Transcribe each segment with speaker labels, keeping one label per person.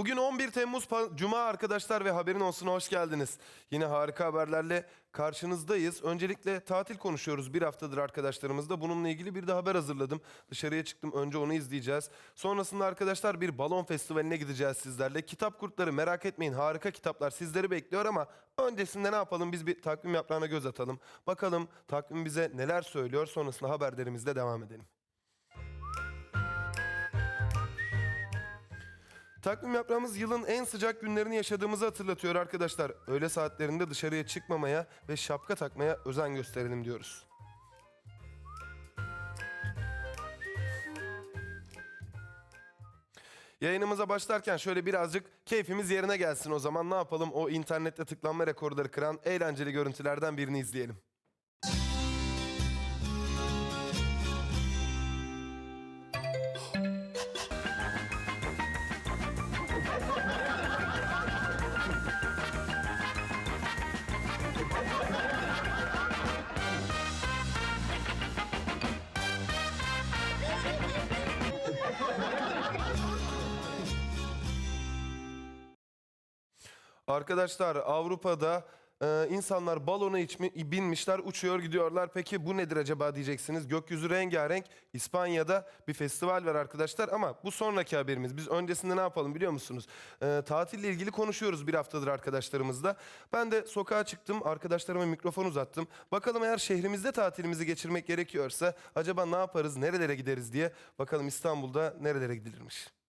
Speaker 1: Bugün 11 Temmuz Cuma arkadaşlar ve haberin olsun hoş geldiniz. Yine harika haberlerle karşınızdayız. Öncelikle tatil konuşuyoruz bir haftadır arkadaşlarımızla. Bununla ilgili bir de haber hazırladım. Dışarıya çıktım önce onu izleyeceğiz. Sonrasında arkadaşlar bir balon festivaline gideceğiz sizlerle. Kitap kurtları merak etmeyin harika kitaplar sizleri bekliyor ama öncesinde ne yapalım biz bir takvim yaprağına göz atalım. Bakalım takvim bize neler söylüyor sonrasında haberlerimizle devam edelim. Takvim yaprağımız yılın en sıcak günlerini yaşadığımızı hatırlatıyor arkadaşlar. Öğle saatlerinde dışarıya çıkmamaya ve şapka takmaya özen gösterelim diyoruz. Yayınımıza başlarken şöyle birazcık keyfimiz yerine gelsin o zaman ne yapalım o internette tıklanma rekorları kıran eğlenceli görüntülerden birini izleyelim. Arkadaşlar Avrupa'da e, insanlar balona içmi, binmişler uçuyor gidiyorlar. Peki bu nedir acaba diyeceksiniz. Gökyüzü rengarenk İspanya'da bir festival var arkadaşlar ama bu sonraki haberimiz. Biz öncesinde ne yapalım biliyor musunuz? E, tatille ilgili konuşuyoruz bir haftadır arkadaşlarımızla. Ben de sokağa çıktım arkadaşlarıma mikrofon uzattım. Bakalım eğer şehrimizde tatilimizi geçirmek gerekiyorsa acaba ne yaparız nerelere gideriz diye. Bakalım İstanbul'da nerelere gidilirmiş.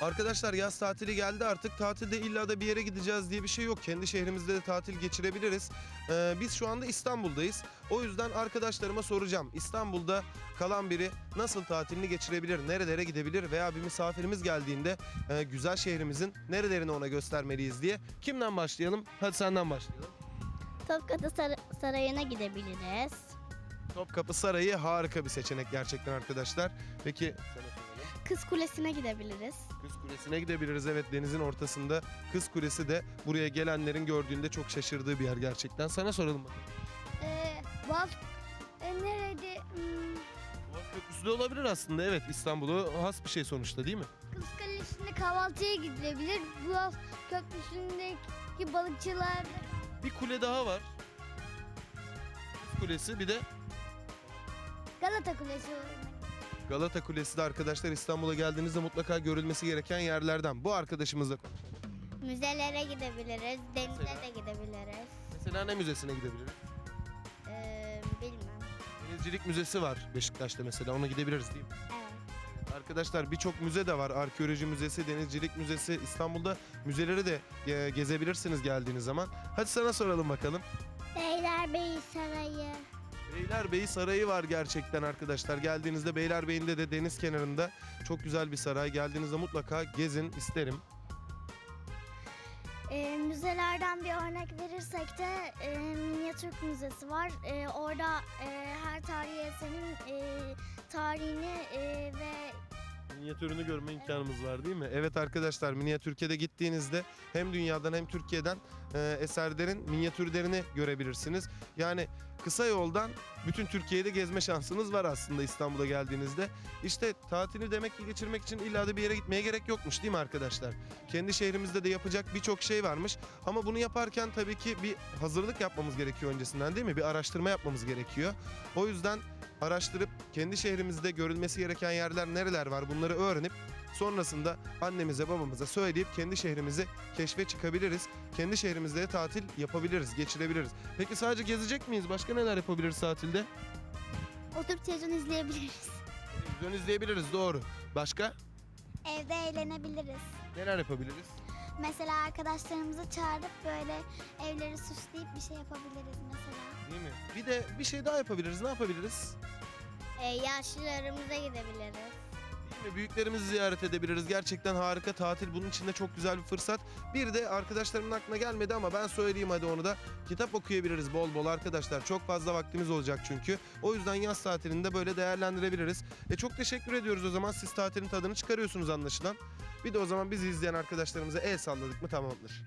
Speaker 1: Arkadaşlar yaz tatili geldi artık. Tatilde illa da bir yere gideceğiz diye bir şey yok. Kendi şehrimizde de tatil geçirebiliriz. Ee, biz şu anda İstanbul'dayız. O yüzden arkadaşlarıma soracağım. İstanbul'da kalan biri nasıl tatilini geçirebilir, nerelere gidebilir veya bir misafirimiz geldiğinde e, güzel şehrimizin nerelerini ona göstermeliyiz diye. Kimden başlayalım? Hadi senden başlayalım.
Speaker 2: Topkapı Sar- Sarayı'na gidebiliriz.
Speaker 1: Topkapı Sarayı harika bir seçenek gerçekten arkadaşlar. Peki sana.
Speaker 2: Kız Kulesi'ne gidebiliriz.
Speaker 1: Kız Kulesi'ne gidebiliriz. Evet denizin ortasında Kız Kulesi de buraya gelenlerin gördüğünde çok şaşırdığı bir yer gerçekten. Sana soralım bakalım.
Speaker 2: Ee, Bal... E, nerede? Hmm,
Speaker 1: Boğaz Köprüsü de olabilir aslında. Evet İstanbul'a has bir şey sonuçta değil mi?
Speaker 2: Kız Kalesi'nde kahvaltıya gidilebilir. Boğaz Köprüsü'ndeki balıkçılar...
Speaker 1: Bir kule daha var. Kız Kulesi bir de
Speaker 2: Galata Kulesi.
Speaker 1: Galata Kulesi de arkadaşlar İstanbul'a geldiğinizde mutlaka görülmesi gereken yerlerden. Bu arkadaşımızla
Speaker 2: Müzelere gidebiliriz. Denize
Speaker 1: Mesela?
Speaker 2: de gidebiliriz.
Speaker 1: mesela ne müzesine gidebiliriz?
Speaker 2: Ee, bilmem.
Speaker 1: Denizcilik Müzesi var Beşiktaş'ta mesela ona gidebiliriz değil mi?
Speaker 2: Evet.
Speaker 1: Arkadaşlar birçok müze de var. Arkeoloji müzesi, denizcilik müzesi. İstanbul'da müzeleri de e, gezebilirsiniz geldiğiniz zaman. Hadi sana soralım bakalım.
Speaker 2: Beylerbeyi Sarayı.
Speaker 1: Beylerbeyi Sarayı var gerçekten arkadaşlar. Geldiğinizde Beylerbeyi'nde de deniz kenarında çok güzel bir saray. Geldiğinizde mutlaka gezin isterim.
Speaker 2: E, müzelerden bir örnek verirsek de e, Minyatürk Müzesi var. E, orada e, her tarihi eserin e, tarihini e, ve
Speaker 1: Minyatürünü görme imkanımız var değil mi? Evet arkadaşlar Minyatürk'e gittiğinizde hem dünyadan hem Türkiye'den e, eserlerin minyatürlerini görebilirsiniz. Yani kısa yoldan bütün Türkiye'de gezme şansınız var aslında İstanbul'a geldiğinizde. İşte tatili demek ki geçirmek için illa da bir yere gitmeye gerek yokmuş değil mi arkadaşlar? Kendi şehrimizde de yapacak birçok şey varmış. Ama bunu yaparken tabii ki bir hazırlık yapmamız gerekiyor öncesinden değil mi? Bir araştırma yapmamız gerekiyor. O yüzden araştırıp kendi şehrimizde görülmesi gereken yerler nereler var bunları öğrenip sonrasında annemize babamıza söyleyip kendi şehrimizi keşfe çıkabiliriz. Kendi şehrimizde de tatil yapabiliriz, geçirebiliriz. Peki sadece gezecek miyiz? Başka neler yapabiliriz tatilde?
Speaker 2: oturup televizyon izleyebiliriz.
Speaker 1: Televizyon izleyebiliriz doğru. Başka?
Speaker 2: Evde eğlenebiliriz.
Speaker 1: Neler yapabiliriz?
Speaker 2: Mesela arkadaşlarımızı çağırıp böyle evleri süsleyip bir şey yapabiliriz mesela.
Speaker 1: Değil mi? Bir de bir şey daha yapabiliriz. Ne yapabiliriz?
Speaker 2: E, yaşlılarımıza gidebiliriz.
Speaker 1: Mi? Büyüklerimizi ziyaret edebiliriz. Gerçekten harika tatil. Bunun için de çok güzel bir fırsat. Bir de arkadaşlarımın aklına gelmedi ama ben söyleyeyim hadi onu da. Kitap okuyabiliriz bol bol arkadaşlar. Çok fazla vaktimiz olacak çünkü. O yüzden yaz tatilinde böyle değerlendirebiliriz. E çok teşekkür ediyoruz o zaman. Siz tatilin tadını çıkarıyorsunuz anlaşılan. Bir de o zaman bizi izleyen arkadaşlarımıza el salladık mı tamamdır.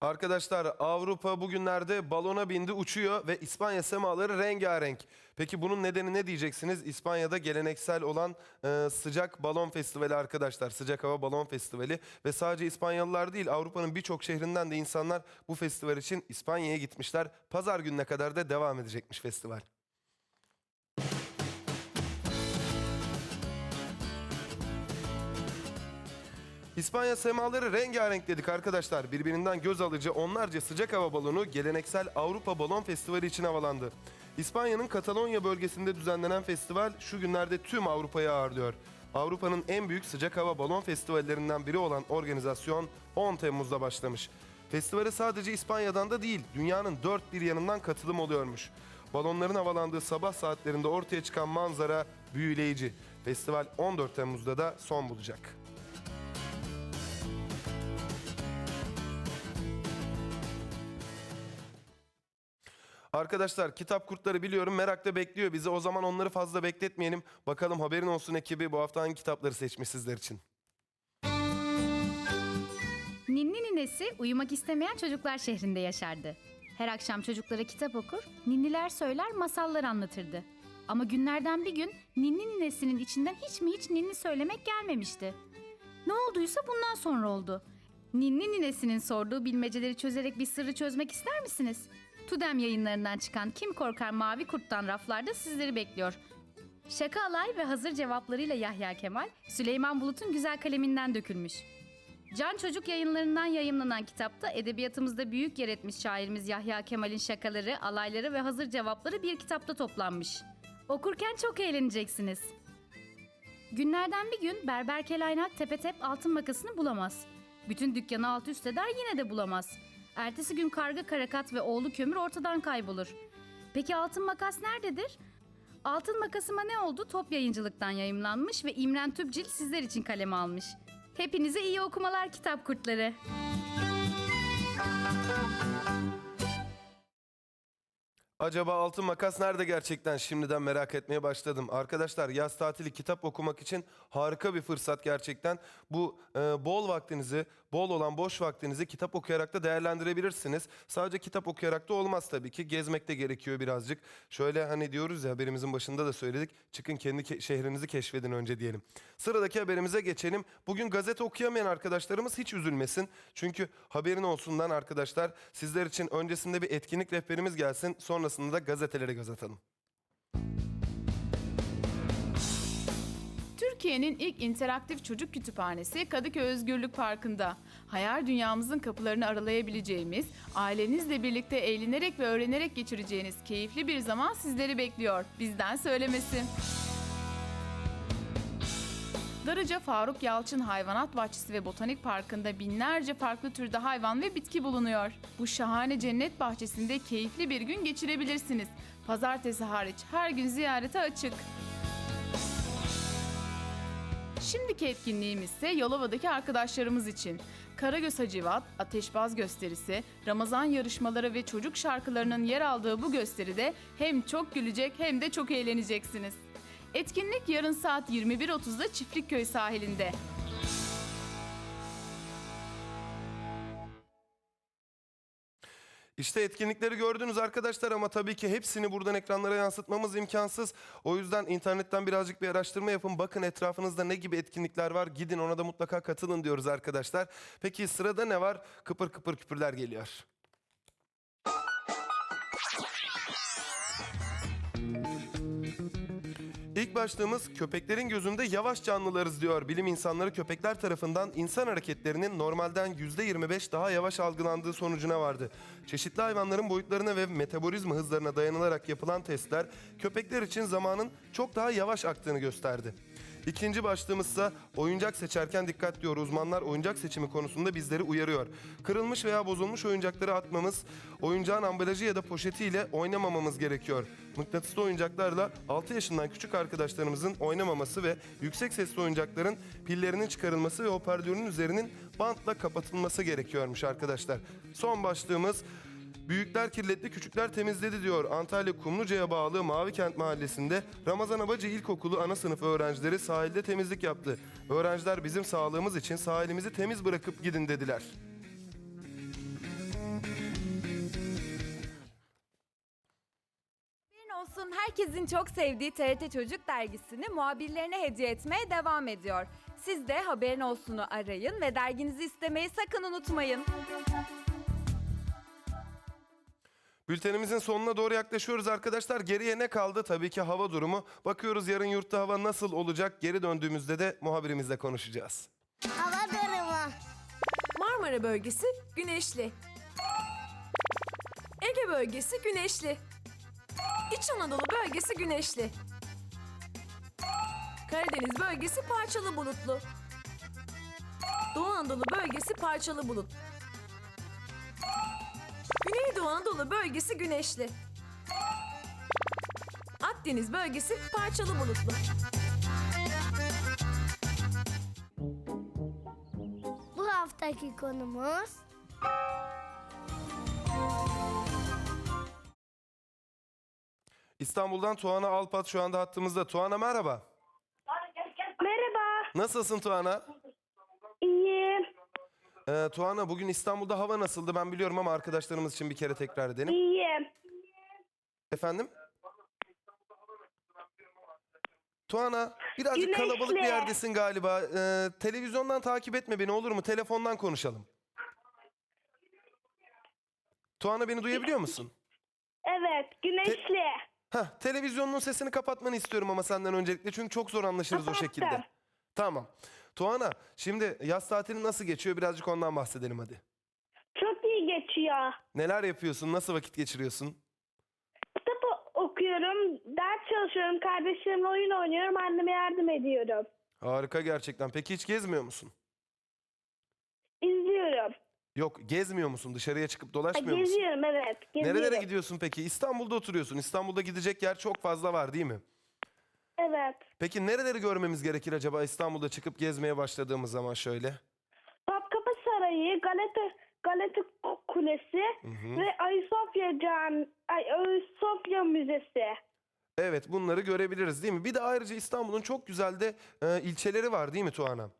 Speaker 1: Arkadaşlar Avrupa bugünlerde balona bindi uçuyor ve İspanya semaları rengarenk. Peki bunun nedeni ne diyeceksiniz? İspanya'da geleneksel olan e, sıcak balon festivali arkadaşlar. Sıcak hava balon festivali ve sadece İspanyalılar değil Avrupa'nın birçok şehrinden de insanlar bu festival için İspanya'ya gitmişler. Pazar gününe kadar da devam edecekmiş festival. İspanya semaları rengarenk dedik arkadaşlar. Birbirinden göz alıcı onlarca sıcak hava balonu geleneksel Avrupa Balon Festivali için havalandı. İspanya'nın Katalonya bölgesinde düzenlenen festival şu günlerde tüm Avrupa'yı ağırlıyor. Avrupa'nın en büyük sıcak hava balon festivallerinden biri olan organizasyon 10 Temmuz'da başlamış. Festivale sadece İspanya'dan da değil, dünyanın dört bir yanından katılım oluyormuş. Balonların havalandığı sabah saatlerinde ortaya çıkan manzara büyüleyici. Festival 14 Temmuz'da da son bulacak. Arkadaşlar kitap kurtları biliyorum merakla bekliyor bizi. O zaman onları fazla bekletmeyelim. Bakalım haberin olsun ekibi bu hafta hangi kitapları seçmiş sizler için.
Speaker 3: Ninni ninesi uyumak istemeyen çocuklar şehrinde yaşardı. Her akşam çocuklara kitap okur, ninniler söyler, masallar anlatırdı. Ama günlerden bir gün ninni ninesinin içinden hiç mi hiç ninni söylemek gelmemişti. Ne olduysa bundan sonra oldu. Ninni ninesinin sorduğu bilmeceleri çözerek bir sırrı çözmek ister misiniz? Tudem yayınlarından çıkan Kim Korkar Mavi Kurt'tan raflarda sizleri bekliyor. Şaka alay ve hazır cevaplarıyla Yahya Kemal, Süleyman Bulut'un güzel kaleminden dökülmüş. Can Çocuk yayınlarından yayımlanan kitapta edebiyatımızda büyük yer etmiş şairimiz Yahya Kemal'in şakaları, alayları ve hazır cevapları bir kitapta toplanmış. Okurken çok eğleneceksiniz. Günlerden bir gün Berber Kelaynak Tepetep altın makasını bulamaz. Bütün dükkanı alt üst eder yine de bulamaz. Ertesi gün karga karakat ve oğlu kömür ortadan kaybolur. Peki altın makas nerededir? Altın makasıma ne oldu? Top yayıncılıktan yayımlanmış ve İmren Tübcil sizler için kaleme almış. Hepinize iyi okumalar kitap kurtları.
Speaker 1: Acaba altın makas nerede gerçekten şimdiden merak etmeye başladım. Arkadaşlar yaz tatili kitap okumak için harika bir fırsat gerçekten. Bu e, bol vaktinizi, bol olan boş vaktinizi kitap okuyarak da değerlendirebilirsiniz. Sadece kitap okuyarak da olmaz tabii ki. Gezmek de gerekiyor birazcık. Şöyle hani diyoruz ya haberimizin başında da söyledik. Çıkın kendi ke- şehrinizi keşfedin önce diyelim. Sıradaki haberimize geçelim. Bugün gazete okuyamayan arkadaşlarımız hiç üzülmesin. Çünkü haberin olsundan arkadaşlar sizler için öncesinde bir etkinlik rehberimiz gelsin. Sonrasında da gazetelere göz atalım.
Speaker 4: Türkiye'nin ilk interaktif çocuk kütüphanesi Kadıköy Özgürlük Parkı'nda. Hayal dünyamızın kapılarını aralayabileceğimiz, ailenizle birlikte eğlenerek ve öğrenerek geçireceğiniz keyifli bir zaman sizleri bekliyor. Bizden söylemesi. Darıca Faruk Yalçın Hayvanat Bahçesi ve Botanik Parkı'nda binlerce farklı türde hayvan ve bitki bulunuyor. Bu şahane cennet bahçesinde keyifli bir gün geçirebilirsiniz. Pazartesi hariç her gün ziyarete açık. Şimdiki etkinliğimiz ise Yalova'daki arkadaşlarımız için. Karagöz Hacivat, Ateşbaz gösterisi, Ramazan yarışmaları ve çocuk şarkılarının yer aldığı bu gösteride hem çok gülecek hem de çok eğleneceksiniz. Etkinlik yarın saat 21.30'da Çiftlikköy sahilinde.
Speaker 1: İşte etkinlikleri gördünüz arkadaşlar ama tabii ki hepsini buradan ekranlara yansıtmamız imkansız. O yüzden internetten birazcık bir araştırma yapın. Bakın etrafınızda ne gibi etkinlikler var. Gidin ona da mutlaka katılın diyoruz arkadaşlar. Peki sırada ne var? Kıpır kıpır küpürler geliyor. İlk başlığımız köpeklerin gözünde yavaş canlılarız diyor. Bilim insanları köpekler tarafından insan hareketlerinin normalden %25 daha yavaş algılandığı sonucuna vardı. Çeşitli hayvanların boyutlarına ve metabolizma hızlarına dayanılarak yapılan testler köpekler için zamanın çok daha yavaş aktığını gösterdi. İkinci başlığımızsa oyuncak seçerken dikkat diyor. Uzmanlar oyuncak seçimi konusunda bizleri uyarıyor. Kırılmış veya bozulmuş oyuncakları atmamız, oyuncağın ambalajı ya da poşetiyle oynamamamız gerekiyor. Mıknatıslı oyuncaklarla 6 yaşından küçük arkadaşlarımızın oynamaması ve yüksek sesli oyuncakların pillerinin çıkarılması ve hoparlörün üzerinin bantla kapatılması gerekiyormuş arkadaşlar. Son başlığımız Büyükler kirletti, küçükler temizledi diyor. Antalya Kumluca'ya bağlı Mavikent Mahallesi'nde Ramazan Abacı İlkokulu ana sınıf öğrencileri sahilde temizlik yaptı. Öğrenciler bizim sağlığımız için sahilimizi temiz bırakıp gidin dediler.
Speaker 5: olsun herkesin çok sevdiği TRT Çocuk dergisini muhabirlerine hediye etmeye devam ediyor. Siz de haberin olsunu arayın ve derginizi istemeyi sakın unutmayın.
Speaker 1: Bültenimizin sonuna doğru yaklaşıyoruz arkadaşlar. Geriye ne kaldı? Tabii ki hava durumu. Bakıyoruz yarın yurtta hava nasıl olacak? Geri döndüğümüzde de muhabirimizle konuşacağız.
Speaker 2: Hava durumu.
Speaker 6: Marmara bölgesi güneşli. Ege bölgesi güneşli. İç Anadolu bölgesi güneşli. Karadeniz bölgesi parçalı bulutlu. Doğu Anadolu bölgesi parçalı bulut. Güneydoğu Anadolu bölgesi güneşli. Akdeniz bölgesi parçalı bulutlu.
Speaker 2: Bu haftaki konumuz
Speaker 1: İstanbul'dan Tuana Alpat şu anda hattımızda. Tuana merhaba.
Speaker 7: Merhaba,
Speaker 1: Nasılsın Tuana? Ee, Tuana bugün İstanbul'da hava nasıldı ben biliyorum ama arkadaşlarımız için bir kere tekrar edelim.
Speaker 7: iyiyim.
Speaker 1: Efendim? Tuana birazcık
Speaker 7: Güneşli.
Speaker 1: kalabalık bir yerdesin galiba. Ee, televizyondan takip etme beni olur mu? Telefondan konuşalım. Tuana beni duyabiliyor musun?
Speaker 7: Evet, güneşli.
Speaker 1: Heh, televizyonun sesini kapatmanı istiyorum ama senden öncelikle çünkü çok zor anlaşırız o şekilde.
Speaker 7: Kapattım.
Speaker 1: Tamam. Tuana şimdi yaz tatili nasıl geçiyor birazcık ondan bahsedelim hadi.
Speaker 7: Çok iyi geçiyor.
Speaker 1: Neler yapıyorsun? Nasıl vakit geçiriyorsun?
Speaker 7: Kitap o- okuyorum, ders çalışıyorum, kardeşlerimle oyun oynuyorum, anneme yardım ediyorum.
Speaker 1: Harika gerçekten. Peki hiç gezmiyor musun?
Speaker 7: İzliyorum.
Speaker 1: Yok gezmiyor musun? Dışarıya çıkıp
Speaker 7: Ha,
Speaker 1: dolaşmıyor musun?
Speaker 7: geziyorum, evet, geziyorum.
Speaker 1: Nerelere gidiyorsun peki? İstanbul'da oturuyorsun. İstanbul'da gidecek yer çok fazla var değil mi?
Speaker 7: Evet.
Speaker 1: Peki nereleri görmemiz gerekir acaba İstanbul'da çıkıp gezmeye başladığımız zaman şöyle?
Speaker 7: Topkapı Sarayı, Galata Galata Kulesi ve Ayasofya Cami, Ay, Ayasofya Müzesi.
Speaker 1: Evet bunları görebiliriz değil mi? Bir de ayrıca İstanbul'un çok güzel de e, ilçeleri var değil mi Tuana?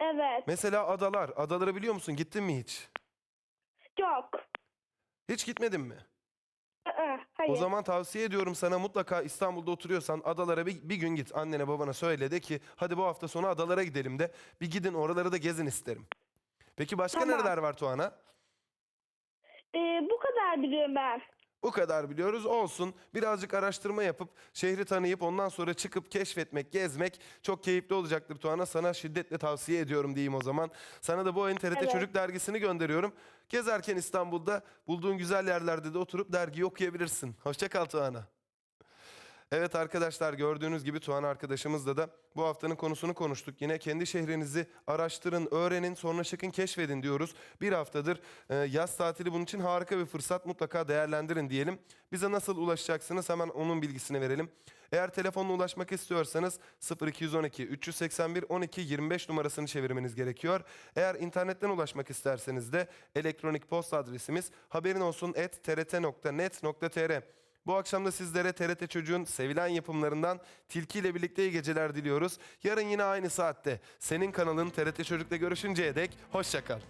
Speaker 7: Evet.
Speaker 1: Mesela adalar. Adaları biliyor musun? Gittin mi hiç?
Speaker 7: Yok.
Speaker 1: Hiç gitmedin mi?
Speaker 7: Aa, hayır.
Speaker 1: O zaman tavsiye ediyorum sana mutlaka İstanbul'da oturuyorsan adalara bir, bir gün git. Annene babana söyle de ki hadi bu hafta sonu adalara gidelim de bir gidin oraları da gezin isterim. Peki başka
Speaker 7: Tamam.
Speaker 1: nereler var Tuana?
Speaker 7: Ee, bu kadar biliyorum ben.
Speaker 1: Bu kadar biliyoruz olsun. Birazcık araştırma yapıp şehri tanıyıp ondan sonra çıkıp keşfetmek, gezmek çok keyifli olacaktır Tuana. Sana şiddetle tavsiye ediyorum diyeyim o zaman. Sana da bu ayın TRT
Speaker 7: Evet.
Speaker 1: Çocuk dergisini gönderiyorum. Gezerken İstanbul'da bulduğun güzel yerlerde de oturup dergiyi okuyabilirsin. Hoşça kal Tuana. Evet arkadaşlar gördüğünüz gibi Tuğan arkadaşımızla da bu haftanın konusunu konuştuk. Yine kendi şehrinizi araştırın, öğrenin, sonra çıkın keşfedin diyoruz. Bir haftadır e, yaz tatili bunun için harika bir fırsat mutlaka değerlendirin diyelim. Bize nasıl ulaşacaksınız hemen onun bilgisini verelim. Eğer telefonla ulaşmak istiyorsanız 0212 381 12 25 numarasını çevirmeniz gerekiyor. Eğer internetten ulaşmak isterseniz de elektronik posta adresimiz haberin olsun et trt.net.tr. Bu akşam da sizlere TRT Çocuğun sevilen yapımlarından Tilki ile birlikte iyi geceler diliyoruz. Yarın yine aynı saatte senin kanalın TRT Çocuk'ta görüşünceye dek hoşçakal.